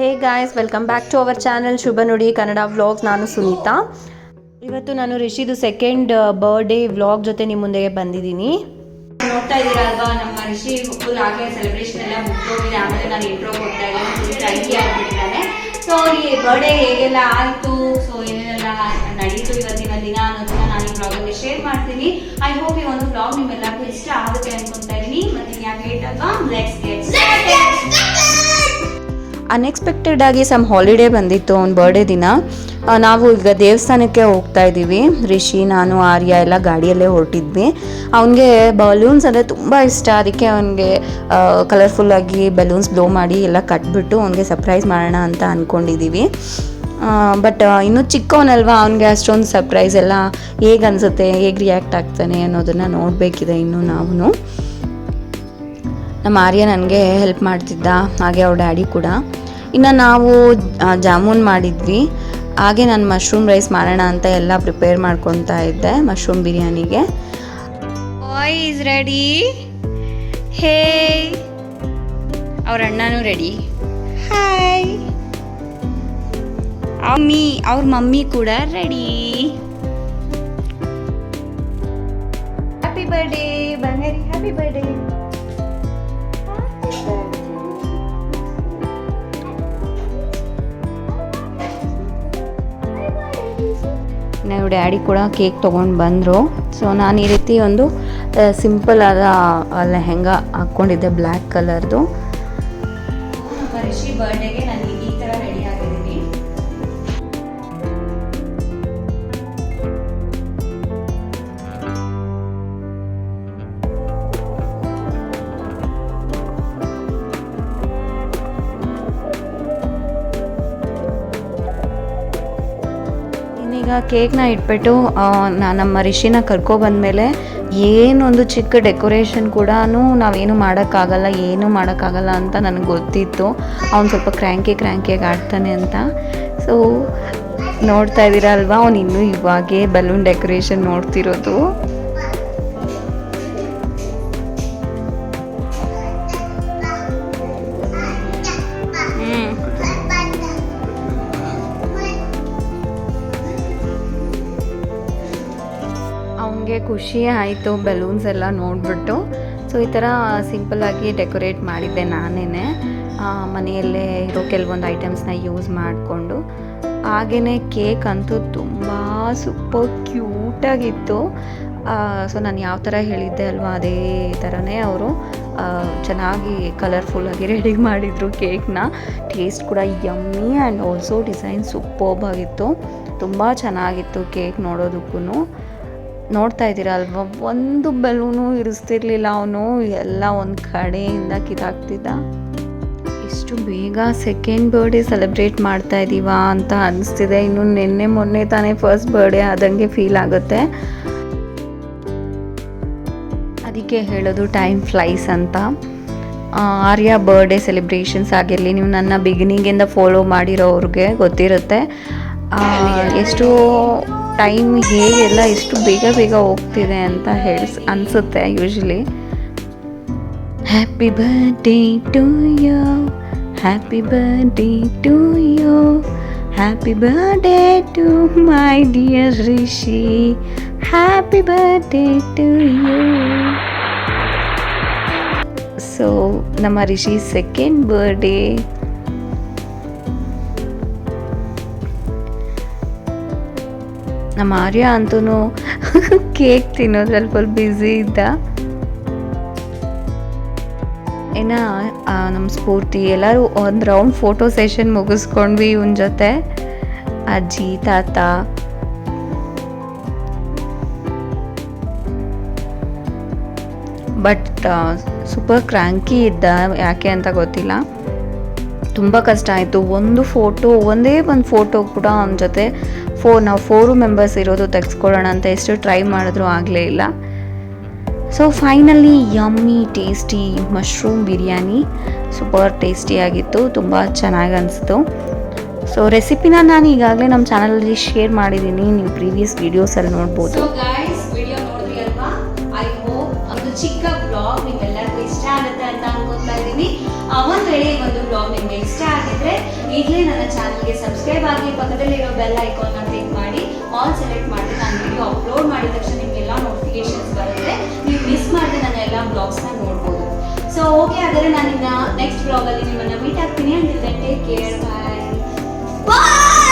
Hey guys welcome back to our channel Shubha Nudi Kannada vlog ನಾನು ಸುನೀತಾ. ಇವತ್ತು ನಾನು ರಿಷಿದು second birthday vlog ಜೊತೆ ನಿಮ್ಮ ಮುಂದೆ ಬಂದಿದ್ದೀನಿ. ನೋಡ್ತಾ ಇದ್ದೀರಾ ಅಲ್ವಾ? ನಮ್ಮ ಋಷಿ ಫುಲ್ ಆಗಲೇ ಸೆಲೆಬ್ರೇಷನ್ ಎಲ್ಲ ಮುಗ್ದೋಗಿದೆ. ಆಮೇಲೆ ನಾನು ಇಂಟ್ರೋ ಕೊಡ್ತಾ ಇದ್ದೀನಿ. ಫುಲ್ ಕ್ರಂಕಿ ಆಗಿಬಿಟ್ಟಿದ್ದಾನೆ. ಸೊ ಈ ಬರ್ಡೇ ಹೇಗೆಲ್ಲ ಆಯಿತು? ಸೊ ಏನೇನೆಲ್ಲ ನಡೀತು ಇವತ್ತಿನ ದಿನ ಅನ್ನೋದನ್ನ ನಾನು ಈ ಬ್ಲಾಗಲ್ಲಿ ಶೇರ್ ಮಾಡ್ತೀನಿ. ಐ ಹೋಪ್ ಈ ಒಂದು ಬ್ಲಾಗ್ ನಿಮ್ಮೆಲ್ಲರಿಗೂ ಇಷ್ಟ ಆಗುತ್ತೆ ಅನ್ಕೊಂತಾ ಇದ್ದೀನಿ. ಮತ್ತೆ ಯಾಕೆ ಲೇಟ್ ಅಲ್ವಾ? ಲೆಟ್ಸ್ ಗೆಟ್ ಅನ್ಎಕ್ಸ್ಪೆಕ್ಟೆಡ್ ಆಗಿ ಸಮ್ ಹಾಲಿಡೇ ಬಂದಿತ್ತು ಅವ್ನ ಬರ್ಡೇ ದಿನ. ನಾವು ಈಗ ದೇವಸ್ಥಾನಕ್ಕೆ ಹೋಗ್ತಾ ಇದ್ದೀವಿ. ರಿಷಿ, ನಾನು, ಆರ್ಯ ಎಲ್ಲ ಗಾಡಿಯಲ್ಲೇ ಹೊರಟಿದ್ವಿ. ಅವನಿಗೆ ಬಲೂನ್ಸ್ ಅಂದರೆ ತುಂಬ ಇಷ್ಟ. ಅದಕ್ಕೆ ಅವನಿಗೆ ಕಲರ್ಫುಲ್ಲಾಗಿ ಬಲೂನ್ಸ್ ಬ್ಲೋ ಮಾಡಿ ಎಲ್ಲ ಕಟ್ಬಿಟ್ಟು ಅವನಿಗೆ ಸರ್ಪ್ರೈಸ್ ಮಾಡೋಣ ಅಂತ ಅಂದ್ಕೊಂಡಿದ್ದೀವಿ ಬಟ್ ಇನ್ನೂ ಚಿಕ್ಕವನಲ್ವಾ? ಅವನಿಗೆ ಅಷ್ಟೊಂದು ಸರ್ಪ್ರೈಸ್ ಎಲ್ಲ ಹೇಗೆ ಅನಿಸುತ್ತೆ? ಹೇಗೆ ರಿಯಾಕ್ಟ್ ಆಗ್ತಾನೆ ಅನ್ನೋದನ್ನು ನೋಡಬೇಕಿದೆ ಇನ್ನೂ ನಾವು ನಮ್ಮ ಆರ್ಯ ನನಗೆ ಹೆಲ್ಪ್ ಮಾಡ್ತಿದ್ದ, ಹಾಗೆ ಅವ್ರ ಡ್ಯಾಡಿ ಕೂಡ. ಇನ್ನು ನಾವು ಜಾಮೂನ್ ಮಾಡಿದ್ವಿ. ಹಾಗೆ ನಾನು ಮಶ್ರೂಮ್ ರೈಸ್ ಮಾಡೋಣ ಅಂತ ಎಲ್ಲ ಪ್ರಿಪೇರ್ ಮಾಡ್ಕೊತಾ ಇದ್ದೆ ಮಶ್ರೂಮ್ ಬಿರಿಯಾನಿಗೆ. ಬಾಯ್ ಈಸ್ ರೆಡಿ ಹೇ ಅವ್ರ ಅಣ್ಣನೂ ರೆಡಿ ಹಾಯ್ ಮಮ್ಮಿ, ಅವ್ರ ಮಮ್ಮಿ ಕೂಡ ರೆಡಿ ಹ್ಯಾಪಿ ಬರ್ಡೇ ಬಂಗಾರಿ ಹ್ಯಾಪಿ ಬರ್ಡೇ ನಾವು ಡ್ಯಾಡಿ ಕೂಡ ಕೇಕ್ ತೊಗೊಂಡು ಬಂದರು. ಸೊ ನಾನು ಈ ರೀತಿ ಒಂದು ಸಿಂಪಲ್ ಆದ ಲೆಹೆಂಗಾ ಹಾಕ್ಕೊಂಡಿದ್ದೆ ಬ್ಲ್ಯಾಕ್ ಕಲರ್ದು ಬರ್ಡೇಗೆ ನಾನು ಇನ್ನೀಗ ಕೇಕ್ನ ಇಟ್ಬಿಟ್ಟು ನಮ್ಮ ರಿಷಿನ ಕರ್ಕೊ ಬಂದಮೇಲೆ ಏನೊಂದು ಚಿಕ್ಕ ಡೆಕೋರೇಷನ್ ಕೂಡ ನಾವೇನು ಮಾಡೋಕ್ಕಾಗಲ್ಲ, ಏನು ಮಾಡೋಕ್ಕಾಗಲ್ಲ ಅಂತ ನನಗೆ ಗೊತ್ತಿತ್ತು. ಅವ್ನು ಸ್ವಲ್ಪ ಕ್ರ್ಯಾಂಕಿ ಕ್ರ್ಯಾಂಕಿಯಾಗಿ ಆಡ್ತಾನೆ ಅಂತ. ಸೊ ನೋಡ್ತಾ ಇದ್ದೀರಾ ಅಲ್ವಾ? ಅವ್ನು ಇನ್ನೂ ಇವಾಗೇ ಬಲೂನ್ ಡೆಕೋರೇಷನ್ ನೋಡ್ತಿರೋದು. ಖುಷಿ ಆಯಿತು ಬಲೂನ್ಸ್ ಎಲ್ಲ ನೋಡಿಬಿಟ್ಟು. ಸೊ ಈ ಥರ ಸಿಂಪಲ್ಲಾಗಿ ಡೆಕೋರೇಟ್ ಮಾಡಿದ್ದೆ ನಾನೇ ಮನೆಯಲ್ಲೇ ಇರೋ ಕೆಲವೊಂದು ಐಟಮ್ಸ್ನ ಯೂಸ್ ಮಾಡಿಕೊಂಡು. ಹಾಗೆಯೇ ಕೇಕ್ ಅಂತೂ ತುಂಬ ಸೂಪರ್ ಕ್ಯೂಟಾಗಿತ್ತು ಸೊ ನಾನು ಯಾವ ಥರ ಹೇಳಿದ್ದೆ ಅಲ್ವಾ, ಅದೇ ಥರನೇ ಅವರು ಚೆನ್ನಾಗಿ ಕಲರ್ಫುಲ್ಲಾಗಿ ರೆಡಿ ಮಾಡಿದರು ಕೇಕ್ನ ಟೇಸ್ಟ್ ಕೂಡ ಯಮ್ಮಿ ಆ್ಯಂಡ್ ಆಲ್ಸೋ ಡಿಸೈನ್ ಸೂಪರ್ಬಾಗಿತ್ತು ತುಂಬ ಚೆನ್ನಾಗಿತ್ತು ಕೇಕ್ ನೋಡೋದಕ್ಕೂ ನೋಡ್ತಾ ಇದ್ದೀರಾ ಅಲ್ವಾ? ಒಂದು ಬೆಲೂನು ಇರಿಸ್ತಿರ್ಲಿಲ್ಲ ಅವನು. ಎಲ್ಲ ಒಂದು ಕಡೆಯಿಂದ ಕಿತ್ತಾಕ್ತಿದ್ದ. ಇಷ್ಟು ಬೇಗ ಸೆಕೆಂಡ್ ಬರ್ಡೇ ಸೆಲೆಬ್ರೇಟ್ ಮಾಡ್ತಾ ಇದ್ದೀವಾ ಅಂತ ಅನಿಸ್ತಿದೆ. ಇನ್ನು ನಿನ್ನೆ ಮೊನ್ನೆ ತಾನೇ ಫಸ್ಟ್ ಬರ್ಡೇ ಆದಂಗೆ ಫೀಲ್ ಆಗುತ್ತೆ. ಅದಕ್ಕೆ ಹೇಳೋದು ಟೈಮ್ ಫ್ಲೈಸ್ ಅಂತ. ಆರ್ಯ ಬರ್ಡೇ ಸೆಲೆಬ್ರೇಷನ್ಸ್ ಆಗಿರಲಿ, ನೀವು ನನ್ನ ಬಿಗಿನಿಂಗಿಂದ ಫಾಲೋ ಮಾಡಿರೋರಿಗೆ ಗೊತ್ತಿರುತ್ತೆ. ಎಷ್ಟು ಟೈಮ್ ಹೇಗೆಲ್ಲ ಎಷ್ಟು ಬೇಗ ಬೇಗ ಹೋಗ್ತಿದೆ ಅಂತ ಹೇಳಿಸ್, ಅನಿಸುತ್ತೆ usually happy birthday to you happy birthday to you happy birthday to my dear Rishi happy birthday to you so ನಮ್ಮ ರಿಷಿ ಸೆಕೆಂಡ್ ಬರ್ಡೇ ನಮ್ಮ ಆರ್ಯ ಅಂತೂ ಕೇಕ್ ತಿನ್ನೋದ್ರಲ್ಲಿ ಫುಲ್ ಬ್ಯುಸಿ ಇದ್ದ. ಇನ್ನು ನಮ್ಮ ಸ್ಫೂರ್ತಿ, ಎಲ್ಲರೂ ಒಂದು ರೌಂಡ್ ಫೋಟೋ ಸೆಷನ್ ಮುಗಿಸ್ಕೊಂಡ್ವಿ ಇವನ ಜೊತೆ. ಅಜ್ಜಿ, ತಾತ. ಬಟ್ ಸೂಪರ್ ಕ್ರ್ಯಾಂಕಿ ಇದ್ದ ಯಾಕೆ ಅಂತ ಗೊತ್ತಿಲ್ಲ. ತುಂಬ ಕಷ್ಟ ಆಯಿತು. ಒಂದು ಫೋಟೋ, ಒಂದೇ ಒಂದು ಫೋಟೋ ಕೂಡ ಅವನ ಜೊತೆ ಫೋ, ನಾವು ಫೋರು ಮೆಂಬರ್ಸ್ ಇರೋದು ತೆಗೆಸ್ಕೊಳ್ಳೋಣ ಅಂತ ಎಷ್ಟು ಟ್ರೈ ಮಾಡಿದ್ರೂ ಆಗಲೇ ಇಲ್ಲ. So, finally yummy, tasty mushroom biryani. Super ಟೇಸ್ಟಿಯಾಗಿತ್ತು ತುಂಬ ಚೆನ್ನಾಗಿ ಅನಿಸ್ತು. ಸೊ, ರೆಸಿಪಿನ ನಾನು ಈಗಾಗಲೇ ನಮ್ಮ ಚಾನಲಲ್ಲಿ ಶೇರ್ ಮಾಡಿದ್ದೀನಿ ನೀವು ಪ್ರೀವಿಯಸ್ ವೀಡಿಯೋಸಲ್ಲಿ ನೋಡ್ಬೋದು. ಚಿಕ್ಕ ಈಗಲೇ ನನ್ನ ಚಾನಲ್ಗೆ ಸಬ್ಸ್ಕ್ರೈಬ್ ಆಗಿ ಪಕ್ಕದಲ್ಲಿರೋ ಬೆಲ್ ಐಕಾನ್ನ ಕ್ಲಿಕ್ ಮಾಡಿ ಆಲ್ ಸೆಲೆಕ್ಟ್ ಮಾಡಿ ನಾನು ವಿಡಿಯೋ ಅಪ್ಲೋಡ್ ಮಾಡಿದ ತಕ್ಷಣ ನಿಮಗೆಲ್ಲ ನೋಟಿಫಿಕೇಶನ್ಸ್ ಬರುತ್ತೆ. ನೀವು ಮಿಸ್ ಮಾಡಿದೆ ನನ್ನ ಎಲ್ಲ ಬ್ಲಾಗ್ಸ್ನ ನೋಡ್ಬೋದು. ಸೊ ಓಕೆ ಆದರೆ ನಾನು ನೆಕ್ಸ್ಟ್ ಬ್ಲಾಗಲ್ಲಿ ನಿಮ್ಮನ್ನು ಮೀಟ್ ಆಗ್ತೀನಿ. Then take care bye